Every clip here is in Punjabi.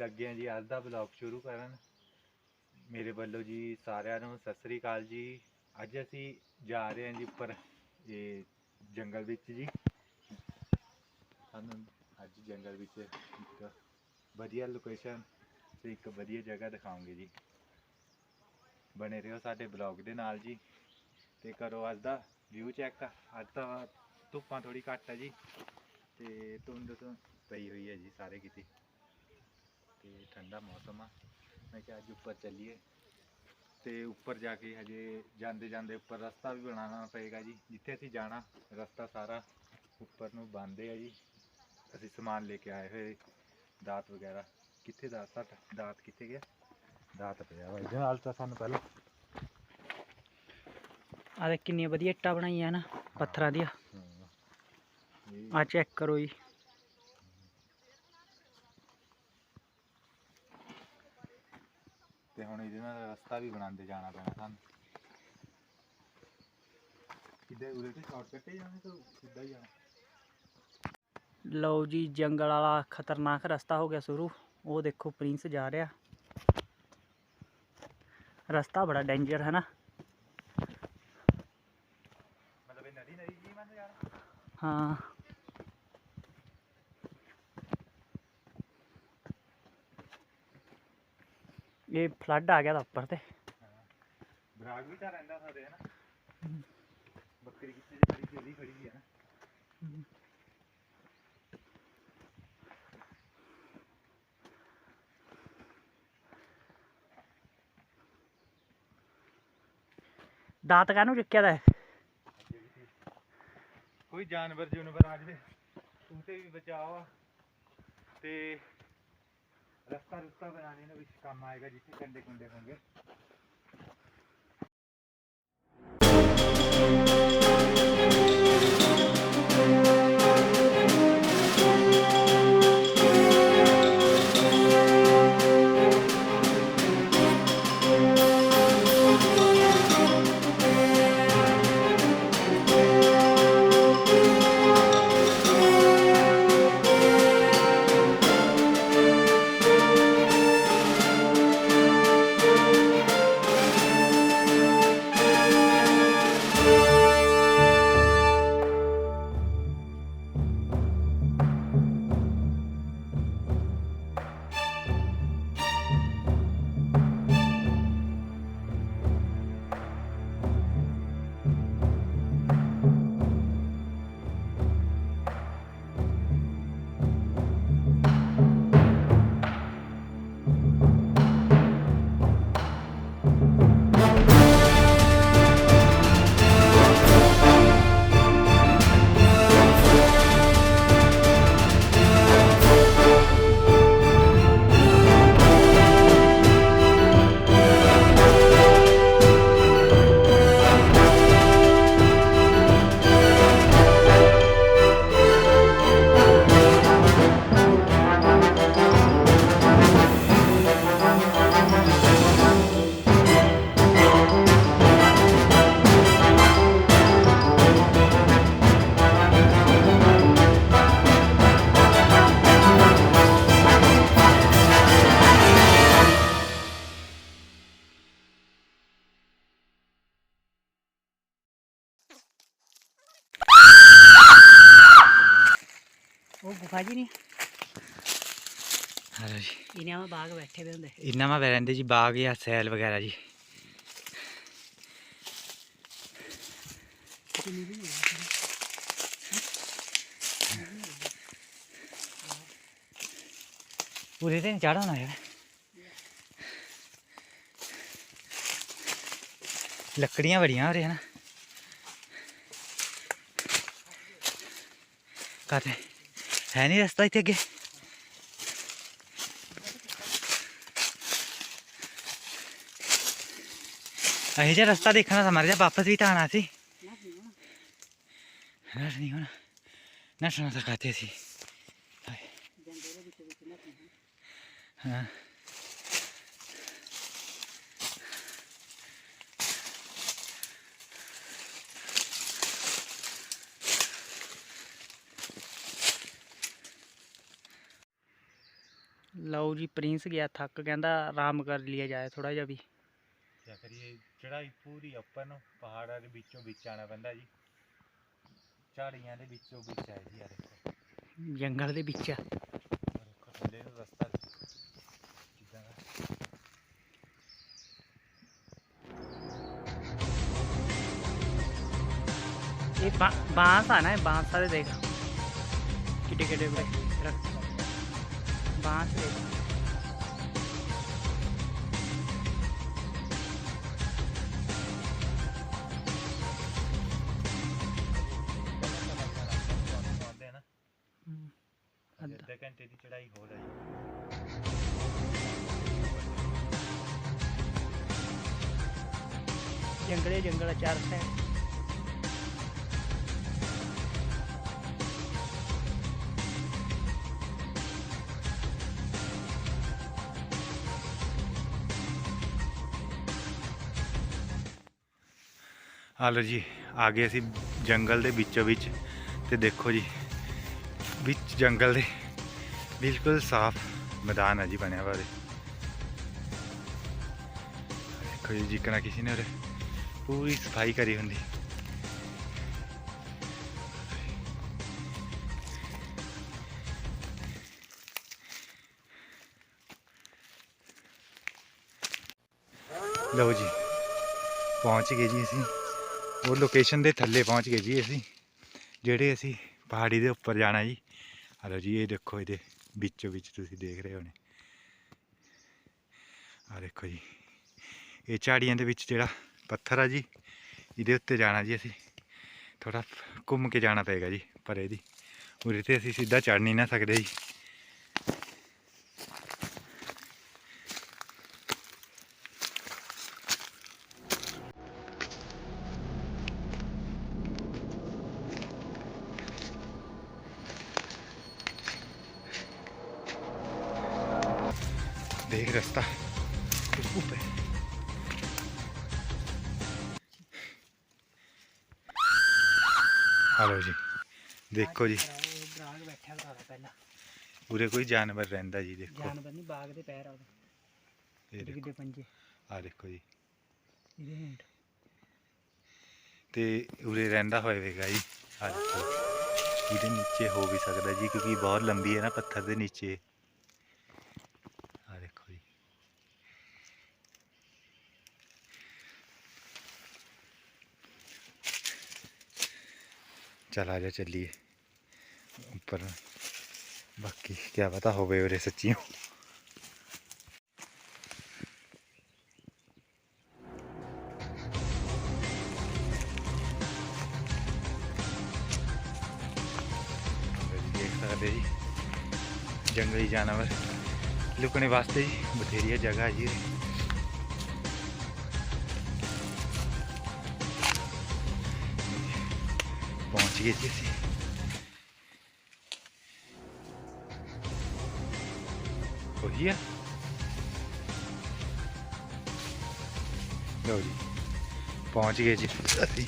ਲੱਗੇ ਹਾਂ ਜੀ, ਅੱਜ ਦਾ ਵਲੌਗ ਸ਼ੁਰੂ ਕਰਨ। ਮੇਰੇ ਵੱਲੋਂ ਜੀ ਸਾਰਿਆਂ ਨੂੰ ਸਤਿ ਸ੍ਰੀ ਅਕਾਲ ਜੀ। ਅੱਜ ਅਸੀਂ ਜਾ ਰਹੇ ਹਾਂ ਜੀ ਉੱਪਰ, ਇਹ ਜੰਗਲ ਵਿੱਚ ਜੀ। ਸਾਨੂੰ ਅੱਜ ਜੰਗਲ ਵਿੱਚ ਇੱਕ ਵਧੀਆ ਲੋਕੇਸ਼ਨ ਤੇ ਇੱਕ ਵਧੀਆ ਜਗ੍ਹਾ ਦਿਖਾਉਂਗੇ ਜੀ। ਬਣੇ ਰਹੋ ਸਾਡੇ ਬਲੌਗ ਦੇ ਨਾਲ ਜੀ ਤੇ ਕਰੋ ਅੱਜ ਦਾ ਵਿਊ ਚੈੱਕ ਅੱਜ ਤਾਂ ਧੁੱਪਾਂ ਥੋੜੀ ਘੱਟ ਹੈ ਜੀ ਤੇ ਧੁੰਦ ਤੋਂ ਪਈ ਹੋਈ ਹੈ ਜੀ ਸਾਰੇ ਕਿਤੇ। ਤੇ ਠੰਡਾ ਮੌਸਮ ਆ। ਮੈਂ ਕਿਹਾ ਅੱਜ ਉੱਪਰ ਚੱਲੀਏ। ਤੇ ਉੱਪਰ ਜਾ ਕੇ ਹਜੇ ਜਾਂਦੇ ਜਾਂਦੇ ਉੱਪਰ ਰਸਤਾ ਵੀ ਬਣਾਉਣਾ ਪਏਗਾ ਜੀ। ਜਿੱਥੇ ਅਸੀਂ ਜਾਣਾ ਰਸਤਾ ਸਾਰਾ ਉੱਪਰ ਨੂੰ ਬੰਦ ਹੈ ਜੀ। ਅਸੀਂ ਸਮਾਨ ਲੈ ਕੇ ਆਏ ਹੋਏ ਦਾਤ ਵਗੈਰਾ। ਕਿੱਥੇ ਦਾਤ? ਸਾਡਾ ਦਾਤ ਕਿੱਥੇ ਗਿਆ? ਦਾਤ ਪਿਆ ਵਾ ਇਹਦੇ ਨਾਲ ਤਾਂ ਸਾਨੂੰ ਪਹਿਲਾਂ ਆ ਦੇਖ ਕਿੰਨੀਆਂ ਵਧੀਆ ਇੱਟਾਂ ਬਣਾਈਆਂ ਨਾ ਪੱਥਰਾਂ ਦੀਆਂ। ਆ ਚੈੱਕ ਕਰੋ ਜੀ। ਇਹਦੇ ਨਾਲ ਰਸਤਾ ਵੀ ਬਣਾਉਂਦੇ ਜਾਣਾ ਪੈਣਾ ਸਾਨੂੰ। ਕਿੱਦਾਂ ਉਰੇ ਤੇ ਸ਼ਾਰਟਕਟ ਹੀ ਜਾਣਾ ਤਾਂ ਸਿੱਧਾ ਹੀ ਜਾਣਾ? ਲਓ ਜੀ ਜੰਗਲ ਵਾਲਾ ਖਤਰਨਾਕ ਰਸਤਾ ਹੋ ਗਿਆ ਸ਼ੁਰੂ। ਉਹ ਦੇਖੋ ਪ੍ਰਿੰਸ ਜਾ ਰਿਹਾ। ਰਸਤਾ ਬੜਾ ਡੇਂਜਰ ਹੈ ਨਾ ਮਤਲਬ ਇਹ ਨਦੀ ਨਦੀ ਜੀ ਮੰਨ ਜਾਣਾ? ਹਾਂ। ਇਹ ਫਲੱਡ ਆ ਗਿਆ ਦਾ ਉੱਪਰ ਤੇ। ਬਰਾਗ ਵੀ ਤਾਂ ਰਹਿੰਦਾ ਸਾਡੇ ਹੈ ਨਾ ਬੱਕਰੀ ਕਿੱਥੇ ਜੇ ਖੜੀ ਸੀ ਉਹਦੀ ਖੜੀ ਹੈ ਨਾ ਦਾਤ ਕਾਹਨੂੰ ਚੁੱਕਿਆ ਦਾ। ਕੋਈ ਜਾਨਵਰ ਜੁਨਵਰ ਆ ਜਾਵੇ ਉਹਤੇ ਵੀ ਬਚਾਓ ਤੇ ਰਸਤਾ ਰਸਤਾ ਬਣਾਉਣੇ ਨੂੰ ਵੀ ਕੰਮ ਆਏਗਾ ਜਿੱਥੇ ਕੰਡੇ ਕੁੰਡੇ ਹੋਣਗੇ। ਜੀ ਨਹੀਂ ਹਲੋ ਜੀ। ਇਹਨੇ ਆ ਬਾਗ ਬੈਠੇ ਹੋਏ ਹੁੰਦੇ। ਇੰਨਾ ਮਾ ਰਹਿੰਦੇ ਜੀ ਬਾਗ ਜਾਂ ਸੈਲ ਵਗੈਰਾ ਜੀ। ਪੂਰੇ ਤੇ ਚੜਾ ਹੋਣਾ ਯਾਰ। ਲੱਕੜੀਆਂ ਬੜੀਆਂ ਹੋ ਰਹੀਆਂ ਨਾ ਕਾਤੇ ਹੈ ਨਹੀਂ ਰਸਤਾ ਇੱਥੇ ਅੱਗੇ ਅਸੀਂ ਜੇ ਰਸਤਾ ਦੇਖਣਾ ਤਾਂ ਮਰ ਜਾ ਵਾਪਸ ਵੀ ਤਾਂ ਆਣਾ ਸੀ ਨਰ ਨਹੀਂ ਹੋਣਾ ਨੱਠਣਾ ਤਾਂ ਕਾਤੇ ਸੀ ਹਾਂ ਲਓ ਜੀ ਪ੍ਰਿੰਸ ਗਿਆ ਥੱਕ ਕਹਿੰਦਾ ਆਰਾਮ ਕਰ ਲਿਆ ਜਾਏ ਥੋੜਾ ਜਿਹਾ ਵੀ। ਕਿਆ ਕਰੀਏ ਚੜਾਈ ਪੂਰੀ ਉੱਪਰ ਨੂੰ ਪਹਾੜਾਂ ਦੇ ਵਿੱਚੋਂ ਵਿੱਚ ਆਣਾ ਪੈਂਦਾ ਜੀ। ਝਾੜੀਆਂ ਦੇ ਵਿੱਚੋਂ ਵਿੱਚ ਆਏ ਜੀ ਆ ਦੇਖੋ ਜੰਗਲ ਦੇ ਵਿੱਚ ਆ। ਆਹ ਦੇਖੋ ਥੱਲੇ ਨੂੰ ਰਸਤਾ ਕਿੱਦਾਂ ਦਾ। ਇਹ ਬਾ- ਬਾਂਸ ਆ ਨਾ ਇਹ ਬਾਂਸਾਂ ਦੇ ਦੇਖ। ਕਿੱਡੇ ਕਿੱਡੇ ਬੜੇ ਰੱਖ ਬਾਂਸ ਦੇ ਆ ਲਓ ਜੀ, ਆ ਗਏ ਅਸੀਂ ਜੰਗਲ ਦੇ ਵਿੱਚੋਂ ਵਿੱਚ ਤੇ ਦੇਖੋ ਜੀ, ਵਿੱਚ ਜੰਗਲ ਦੇ ਬਿਲਕੁਲ ਸਾਫ਼ ਮੈਦਾਨ ਹੈ ਜੀ ਬਣਿਆ ਹੋਇਆ ਉਹਦੇ। ਦੇਖੋ ਜੀ, ਜਿੱਕਣਾ ਕਿਸੇ ਨੇ ਉਹਦੇ ਪੂਰੀ ਸਫ਼ਾਈ ਕਰੀ ਹੁੰਦੀ। ਲਓ ਜੀ, ਪਹੁੰਚ ਗਏ ਜੀ ਅਸੀਂ। ਉਹ ਲੋਕੇਸ਼ਨ ਦੇ ਥੱਲੇ ਪਹੁੰਚ ਗਏ ਜੀ ਅਸੀਂ, ਜਿਹੜੇ ਅਸੀਂ ਪਹਾੜੀ ਦੇ ਉੱਪਰ ਜਾਣਾ ਜੀ। ਆ ਜੀ, ਇਹ ਦੇਖੋ ਇਹਦੇ ਵਿੱਚੋਂ ਵਿੱਚ ਤੁਸੀਂ ਦੇਖ ਰਹੇ ਹੋਣੇ। ਆ ਦੇਖੋ ਜੀ, ਇਹ ਝਾੜੀਆਂ ਦੇ ਵਿੱਚ ਜਿਹੜਾ ਪੱਥਰ ਆ ਜੀ, ਇਹਦੇ ਉੱਤੇ ਜਾਣਾ ਜੀ ਅਸੀਂ। ਥੋੜਾ ਘੁੰਮ ਕੇ ਜਾਣਾ ਪਏਗਾ ਜੀ ਪਰੇ ਦੀ। ਉਰੇ ਤੇ ਅਸੀਂ ਸਿੱਧਾ ਚੜ ਨਹੀਂ ਨਾ ਸਕਦੇ ਜੀ। ਦੇਖ ਰਸਤਾ ਉੱਪਰ ਹਲੋ ਜੀ ਦੇਖੋ ਜੀ ਬਰਾਗ ਬੈਠਾ ਭਰਾ ਪਹਿਲਾਂ ਉਰੇ ਕੋਈ ਜਾਨਵਰ ਰਹਿੰਦਾ ਜੀ ਦੇਖੋ ਜਾਨਵਰ ਨਹੀਂ ਬਾਗ ਦੇ ਪੈਰ ਆ ਉਹਦੇ ਕਿੱਡੇ ਪੰਜੇ ਆ ਦੇਖੋ ਜੀ ਇਹਦੇ ਹੇਠ ਤੇ ਉਰੇ ਰਹਿੰਦਾ ਹੋਏਗਾ ਜੀ ਆ ਦੇਖੋ ਇਹਦੇ ਨੀਚੇ ਹੋ ਵੀ ਸਕਦਾ ਜੀ ਕਿਉਂਕਿ ਬਹੁਤ ਲੰਬੀ ਹੈ ਨਾ ਪੱਥਰ ਦੇ ਨੀਚੇ ਆ ਦੇਖੋ ਜੀ ਚਲ ਆ ਜਾ ਚੱਲੀਏ ਉੱਪਰ ਬਾਕੀ ਕੀ ਪਤਾ ਹੋਵੇ ਉਰੇ ਸੱਚੀਓ ਦੇਖ ਸਕਦੇ ਜੀ ਜੰਗਲੀ ਜਾਨਵਰ ਲੁਕਣੇ ਵਾਸਤੇ ਜੀ ਪਹੁੰਚ ਗਏ ਜੀ ਅਸੀਂ। ਉਹੀ ਆ। ਲਓ ਜੀ ਪਹੁੰਚ ਗਏ ਜੀ ਅਸੀਂ।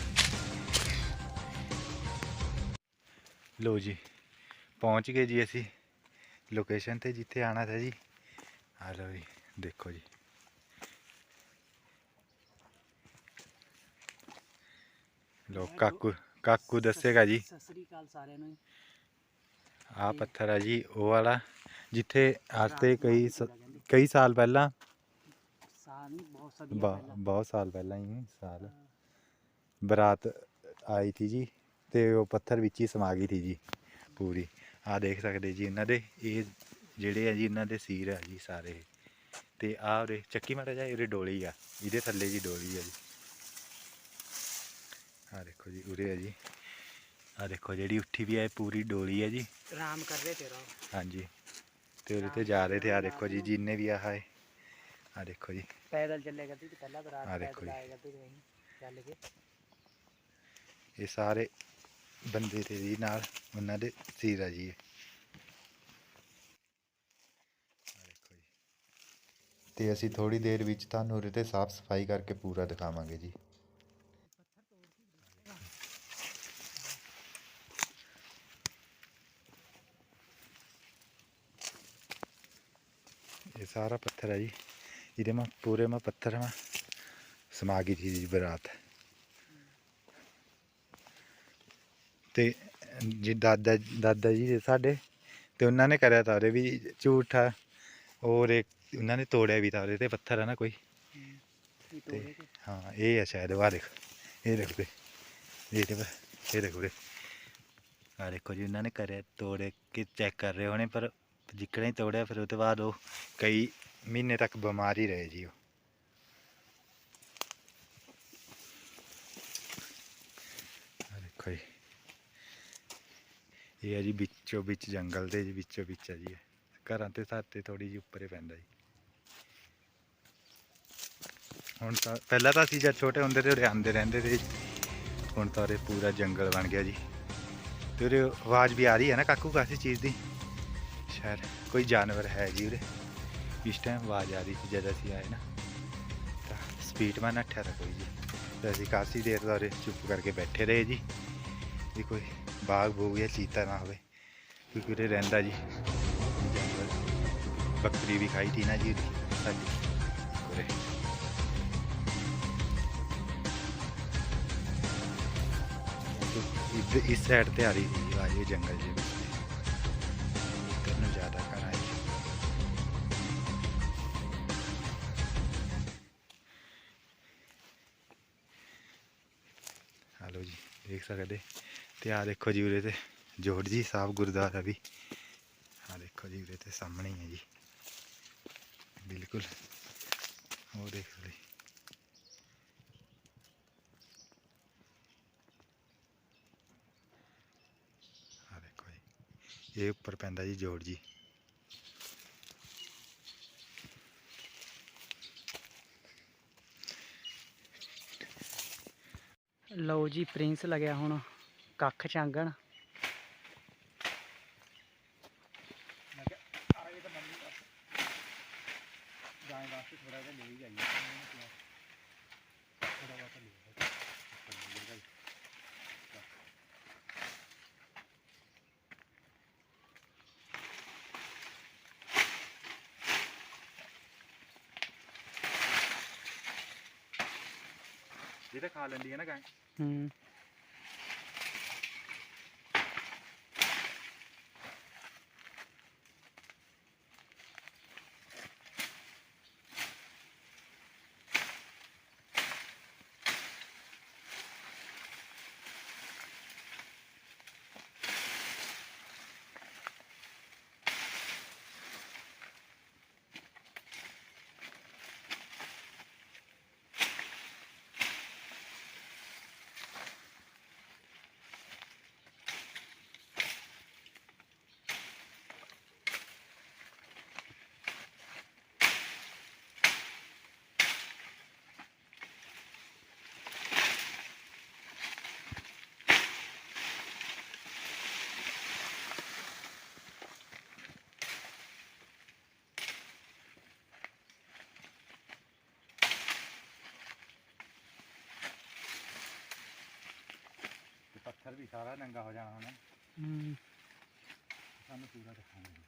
ਲਓ ਜੀ ਪਹੁੰਚ ਗਏ ਜੀ ਅਸੀਂ। ਲੋਕੇਸ਼ਨ ਤੇ ਜਿੱਥੇ ਆਣਾ ਸੀ ਜੀ। ਆ ਲਓ ਜੀ ਦੇਖੋ ਜੀ। ਲੋ ਕਾਕੂ ਕਾਕੂ ਦੱਸੇਗਾ ਜੀ। ਸਤਿ ਸ੍ਰੀ ਅਕਾਲ ਸਾਰਿਆਂ ਨੂੰ। ਆ ਪੱਥਰ ਆ ਜੀ ਉਹ ਵਾਲਾ ਜਿੱਥੇ ਅੱਜ ਤੇ ਕਈ ਸ- ਕਈ ਸਾਲ ਪਹਿਲਾਂ। ਸਾਲ ਨਹੀਂ ਬਹੁਤ ਸਦੀਆਂ ਬ- ਪਹਿਲਾਂ। ਬਹੁਤ ਸਾਲ ਪਹਿਲਾਂ ਹੀ ਸਾਲ। ਬਰਾਤ ਆਈ ਥੀ ਜੀ ਤੇ ਉਹ ਪੱਥਰ ਵਿੱਚ ਹੀ ਸਮਾ ਗਈ ਥੀ ਜੀ ਪੂਰੀ। ਆ ਦੇਖ ਸਕਦੇ ਜੀ ਇਹਨਾਂ ਦੇ ਇਹ ਜਿਹੜੇ ਆ ਜੀ ਇਹਨਾਂ ਦੇ ਸੀਰ ਆ ਜੀ ਸਾਰੇ। ਤੇ ਆ ਉਰੇ ਚੱਕੀ ਮਾੜਾ ਜਾ ਉਰੇ ਡੋਲੀ ਆ ਇਹਦੇ ਥੱਲੇ ਜੀ ਡੋਲੀ ਆ ਜੀ। ਆ ਦੇਖੋ ਜੀ ਉਰੇ ਆ ਜੀ। ਆ ਦੇਖੋ ਜਿਹੜੀ ਉੱਠੀ ਵੀ ਆ ਇਹ ਪੂਰੀ ਡੋਲੀ ਆ ਜੀ। ਆਰਾਮ ਕਰ ਰਹੇ ਤੇਰਾ ਹਾਂਜੀ। ਤੇ ਉਹਦੇ ਤੇ ਜਾ ਰਹੇ ਤੇ ਆ ਦੇਖੋ ਜੀ ਜਿੰਨੇ ਵੀ ਆ ਹੈ। ਆ ਦੇਖੋ ਜੀ। ਪੈਦਲ ਚੱਲੇ ਕਰਦੀ ਤੇ ਪਹਿਲਾਂ ਬਰਾਤ ਆਹ ਦੇਖੋ ਜੀ। ਚੱਲ ਕੇ ਇਹ ਸਾਰੇ ਬੰਦੇ ਤੇ ਜੀ ਨਾਲ ਉਹਨਾਂ ਦੇ ਸੀਰ ਆ ਜੀ ਤੇ ਅਸੀਂ ਥੋੜੀ ਦੇਰ ਵਿੱਚ ਤੁਹਾਨੂੰ ਉਰੇ ਤੇ ਸਾਫ਼ ਸਫ਼ਾਈ ਕਰਕੇ ਪੂਰਾ ਦਿਖਾਵਾਂਗੇ ਜੀ। ਸਾਰਾ ਪੱਥਰ ਹੈ ਜੀ। ਇਹਦੇ ਮਾ ਪੂਰੇ ਮਾ ਪੱਥਰ ਮਾ ਸਮਾ ਗਈ ਸੀ ਜੀ ਬਰਾਤ। ਤੇ ਜੀ ਦਾਦਾ ਦਾਦਾ ਜੀ ਦੇ ਸਾਡੇ ਤੇ ਉਹਨਾਂ ਨੇ ਕਰਿਆ ਤਾਂ ਉਹਦੇ ਵੀ ਝੂਠਾ। ਔਰ ਇੱਕ ਉਹਨਾਂ ਨੇ ਤੋੜਿਆ ਵੀ ਤਾਂ ਉਹਦੇ ਤੇ ਪੱਥਰ ਹੈ ਨਾ ਕੋਈ। ਤੇ ਹਾਂ ਇਹ ਹੈ ਸ਼ਾਇਦ ਵਾ ਦੇਖ ਇਹ ਦੇਖ ਤੇ ਇਹ ਤੇ ਇਹ ਦੇਖੋ ਰੇ ਆ ਦੇਖੋ ਜੀ ਉਹਨਾਂ ਨੇ ਕਰਿਆ ਤੋੜੇ ਕੇ ਚੈੱਕ ਕਰ ਰਹੇ ਹੋਣੇ ਪਰ ਜਿੱਕਣਾ ਹੀ ਤੋੜਿਆ, ਫਿਰ ਉਹ ਤੋਂ ਬਾਅਦ ਉਹ ਕਈ ਮਹੀਨੇ ਤੱਕ ਬਿਮਾਰ ਹੀ ਰਹੇ ਜੀ ਉਹ। ਦੇਖੋ ਜੀ। ਇਹ ਹੈ ਜੀ ਵਿੱਚੋਂ ਵਿੱਚ ਜੰਗਲ ਦੇ ਜੀ, ਵਿੱਚੋਂ ਵਿੱਚ ਹੈ ਜੀ ਇਹ। ਘਰਾਂ ਤੇ ਸਾਤੇ ਥੋੜੀ ਜਿਹੀ ਉੱਪਰੇ ਪੈਂਦਾ ਜੀ। ਹੁਣ ਤਾਂ, ਪਹਿਲਾਂ ਤਾਂ ਅਸੀਂ ਜਦ ਛੋਟੇ ਹੁੰਦੇ ਤੇ ਉਰੇ ਆਉਂਦੇ ਰਹਿੰਦੇ ਤੇ ਹੁਣ ਤਾਂ ਉਰੇ ਪੂਰਾ ਜੰਗਲ ਬਣ ਗਿਆ ਜੀ। ਤੇ ਉਰੇ ਆਵਾਜ਼ ਵੀ ਆ ਰਹੀ ਹੈ ਨਾ ਕਾਕੂ, ਕਾਸੀ ਚੀਜ਼ ਦੀ? ਸ਼ਾਇਦ ਕੋਈ ਜਾਨਵਰ ਹੈ ਜੀ ਉਰੇ ਇਸ ਟਾਈਮ ਆਵਾਜ਼ ਆ ਰਹੀ ਸੀ ਜਦ ਅਸੀਂ ਆਏ ਨਾ ਤਾਂ ਸਪੀਡ ਮਾ ਨੱਠਿਆ ਤਾਂ ਕੋਈ ਜੀ ਤੇ ਅਸੀਂ ਕਾਫੀ ਦੇਰ ਦਾ ਉਰੇ ਚੁੱਪ ਕਰਕੇ ਬੈਠੇ ਰਹੇ ਜੀ ਵੀ ਕੋਈ ਬਾਗ ਬੂਗ ਜਾਂ ਚੀਤਾ ਨਾ ਹੋਵੇ ਕਿਉਂਕਿ ਉਰੇ ਰਹਿੰਦਾ ਜੀ ਜਾਨਵਰ ਬੱਕਰੀ ਵੀ ਖਾਈ ਤੀ ਨਾ ਜੀ ਉਹਦੀ ਸਾਡੀ ਉਰੇ ਇੱਧ- ਇਸ ਸਾਈਡ ਤੇ ਆ ਰਹੀ ਸੀ ਆਵਾਜ਼ ਸਕਦੇ। ਤੇ ਆ ਦੇਖੋ ਜੀ ਉਰੇ ਤੇ ਜੋੜ ਜੀ, ਸਾਹਿਬ ਗੁਰਦੁਆਰਾ ਵੀ। ਆ ਦੇਖੋ ਜੀ ਉਰੇ ਤੇ ਸਾਹਮਣੇ ਹੀ ਹੈ ਜੀ। ਬਿਲਕੁਲ। ਉਹ ਦੇਖ ਲਈ ਆ ਦੇਖੋ ਜੀ। ਇਹ ਉੱਪਰ ਪੈਂਦਾ ਜੀ ਜੋੜ ਜੀ। ਲਓ ਜੀ ਪ੍ਰਿੰਸ ਲੱਗਿਆ ਹੁਣ ਕੱਖ ਚਾਂਗਣ ਜਾਣ ਵਾਸਤੇ ਥੋੜਾ ਜਿਹਾ ਲੈ ਹੀ ਜਾਈਏ ਥੋੜਾ ਬਹੁਤ ਲੈ ਇਹ ਤਾਂ ਖਾ ਲੈਂਦੀ ਹੈ ਨਾ ਗਾਂ। ਹੂੰ ਤੇ ਪੱਥਰ ਵੀ ਸਾਰਾ ਨੰਗਾ ਹੋ ਜਾਣਾ ਹੁਣ। ਹੂੰ। ਸਾਨੂੰ ਪੂਰਾ ਦਿਖਾਉਣਾ।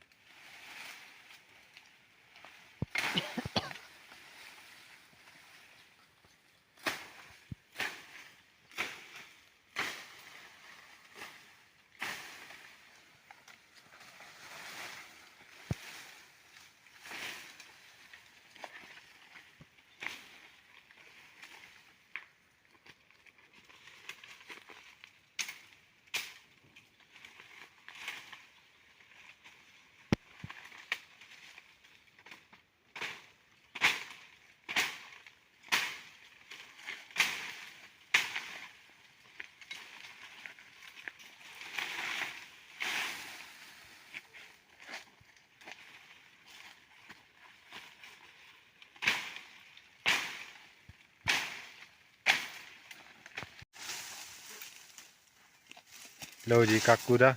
ਲਓ ਜੀ, ਕਾਕੂ ਦਾ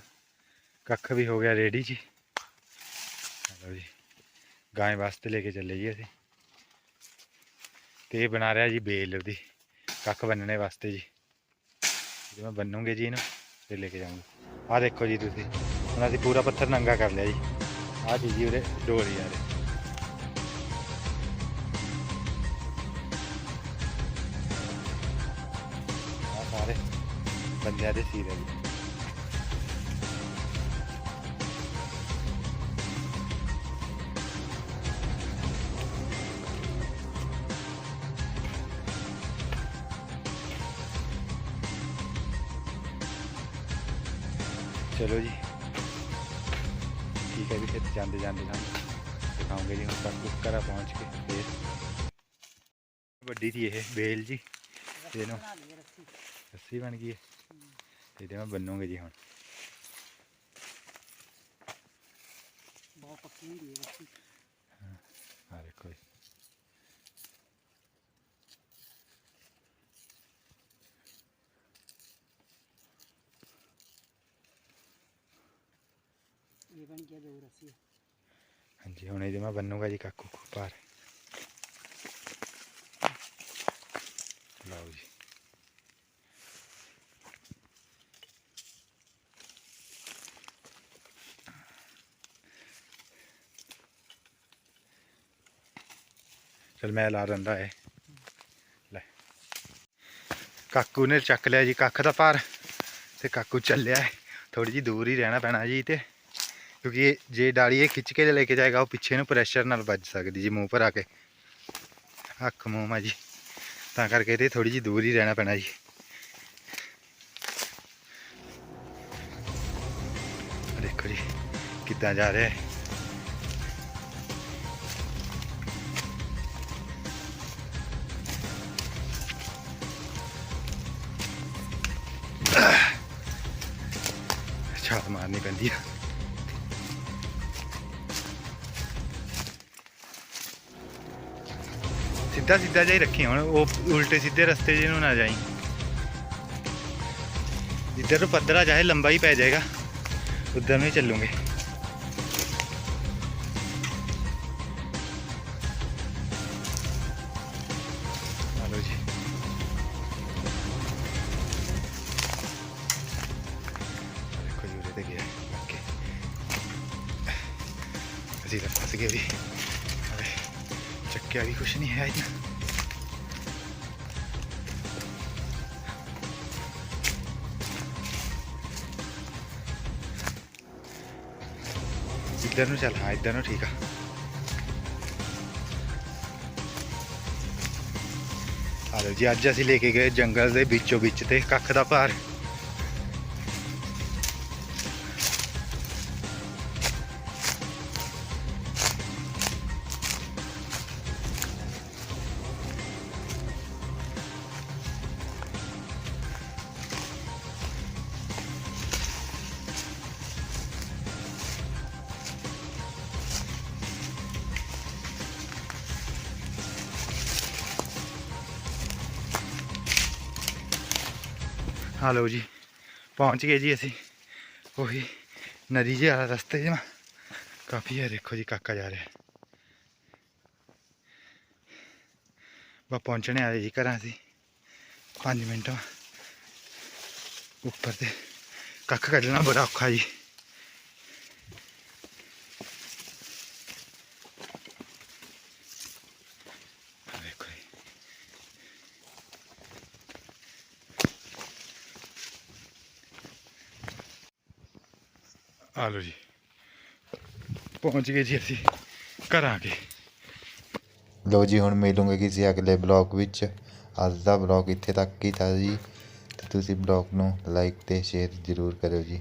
ਕੱਖ ਵੀ ਹੋ ਗਿਆ ਰੈਡੀ ਜੀ। ਲਓ ਜੀ ਗਾਂ ਵਾਸਤੇ ਲੈ ਕੇ ਚੱਲੇ ਜੀ ਅਸੀਂ। ਤੇ ਇਹ ਬਣਾ ਰਿਹਾ ਜੀ ਬੇਲ ਉਹਦੀ ਕੱਖ ਬੰਨਣੇ ਵਾਸਤੇ ਜੀ। ਜੇ ਮੈਂ ਬੰਨੂਗੇ ਜੀ ਇਹਨੂੰ, ਫਿਰ ਲੈ ਕੇ ਜਾਵਾਂਗਾ ਆਹ ਦੇਖੋ ਜੀ ਤੁਸੀਂ, ਹੁਣ ਅਸੀਂ ਪੂਰਾ ਪੱਥਰ ਨੰਗਾ ਕਰ ਲਿਆ ਜੀ। ਆਹ ਜੀ ਜੀ ਉਹਦੇ ਡੋਰੀ ਆ ਆਹ ਸਾਰੇ ਬੰਦਿਆਂ ਦੇ ਸੀ ਰਹੇ ਜੀ। ਜਾਂਦੇ ਜਾਂਦੇ ਸਾਨੂੰ। ਦਿਖਾਉਂਗੇ ਜੀ ਹੁਣ ਤੱਕ ਘਰਾਂ ਪਹੁੰਚ ਕੇ ਫੇਰ। ਵੱਡੀ ਸੀ ਇਹ ਬੇਲ ਜੀ। ਇਹਨੂੰ ਰੱਸੀ ਬਣ ਗਈ ਹੈ। ਇਹਦੇ ਮੈਂ ਬੰਨੂਗੇ ਜੀ ਹੁਣ। ਬਹੁਤ ਪੱਕੀ ਹੁੰਦੀ ਹੈ ਰੱਸੀ। ਆ ਦੇਖੋ ਜੀ। ਇਹ ਬਣ ਗਿਆ ਦੋ ਰੱਸੀ ਹਾਂਜੀ, ਹੁਣ ਇਹਦੇ ਮੈਂ ਬੰਨੂਗਾ ਜੀ ਕਾਕੂ ਕੋ ਪਾਰ ਲਓ ਜੀ। ਚਲ ਮੈਂ ਲਾ ਦਿੰਦਾ ਏ ਲੈ। ਕਾਕੂ ਨੇ ਚੱਕ ਲਿਆ ਜੀ ਕੱਖ ਦਾ ਭਾਰ, ਤੇ ਕਾਕੂ ਚੱਲਿਆ। ਥੋੜੀ ਜੀ ਦੂਰ ਹੀ ਰਹਿਣਾ ਪੈਣਾ ਜੀ ਤੇ। ਕਿਉਂਕਿ ਜੇ ਡਾਲੀ ਇਹ ਖਿੱਚ ਕੇ ਲੈ ਕੇ ਜਾਏਗਾ, ਉਹ ਪਿੱਛੇ ਨੂੰ ਪ੍ਰੈਸ਼ਰ ਨਾਲ ਵੱਜ ਸਕਦੀ ਜੀ, ਮੂੰਹ ਪਰ ਆ ਕੇ। ਅੱਖ ਮੂੰਹ ਮਾ ਜੀ। ਤਾਂ ਕਰਕੇ ਇਹਦੇ ਥੋੜੀ ਜੀ ਦੂਰ ਹੀ ਰਹਿਣਾ ਪੈਣਾ ਜੀ। ਦੇਖੋ ਜੀ, ਕਿੱਦਾਂ ਜਾ ਰਿਹਾ ਹੈ ਛਾਲ ਮਾਰਨੀ ਪੈਂਦੀ ਆ। ਸਿੱਧਾ ਸਿੱਧਾ ਜਾਈ ਰੱਖੀ ਹੁਣ, ਉਹ ਉਲਟੇ ਸਿੱਧੇ ਰਸਤੇ ਜਿਹੇ ਨੂੰ ਨਾ ਜਾਈ। ਜਿੱਧਰ ਨੂੰ ਪੱਧਰਾ ਜਾਏ ਲੰਬਾ ਹੀ ਪੈ ਜਾਏਗਾ, ਉਧਰ ਨੂੰ ਹੀ ਚੱਲੂਗੇ। ਹਲੋ ਜੀ। ਦੇਖੋ ਜੀ ਤੇ ਗਿਆ ਓਕੇ ਅਸੀਂ ਤਾਂ ਫਸ ਗਏ ਵੀ। ਚੱਕਿਆ ਵੀ ਕੁਛ ਨਹੀਂ ਹੈ। ਇਹਦਾ ਇੱਧਰ ਨੂੰ ਚੱਲ ਹਾਂ ਇੱਧਰ ਨੂੰ ਠੀਕ ਆ ਆ ਲਓ ਜੀ ਅੱਜ ਅਸੀਂ ਲੈ ਕੇ ਗਏ ਜੰਗਲ ਦੇ ਵਿੱਚੋਂ ਵਿੱਚ ਤੇ ਕੱਖ ਦਾ ਭਾਰ। ਆ ਲਓ ਜੀ ਪਹੁੰਚ ਗਏ ਜੀ ਅਸੀਂ ਉਹੀ ਨਦੀ ਜਿਹੇ ਵਾਲਾ ਰਸਤੇ ਜਮਾ ਕਾਫੀ ਹੈ ਦੇਖੋ ਜੀ ਕਾਕਾ ਜਾ ਰਿਹਾ ਬਾ ਪਹੁੰਚਣੇ ਵਾਲੇ ਜੀ ਘਰਾਂ ਅਸੀਂ 5 ਮਿੰਟ ਉੱਪਰ ਤੇ ਕੱਖ ਕੱਢਣਾ ਬੜਾ ਔਖਾ ਜੀ ਆ ਲਓ ਜੀ। ਪਹੁੰਚ ਗਏ ਜੀ ਅਸੀਂ। ਕਰਾਂਗੇ ਆ ਲੋ ਜੀ, ਹੁਣ ਮਿਲੂਗੇ ਕਿਸੇ ਅਗਲੇ ਬਲੌਗ ਵਿੱਚ। ਅੱਜ ਦਾ ਬਲੌਗ ਇੱਥੇ ਤੱਕ ਹੀ था ਜੀ ਤੇ ਤੁਸੀਂ ਬਲੌਗ ਨੂੰ ਲਾਈਕ ਤੇ ਸ਼ੇਅਰ ਜ਼ਰੂਰ ਕਰਿਓ ਜੀ।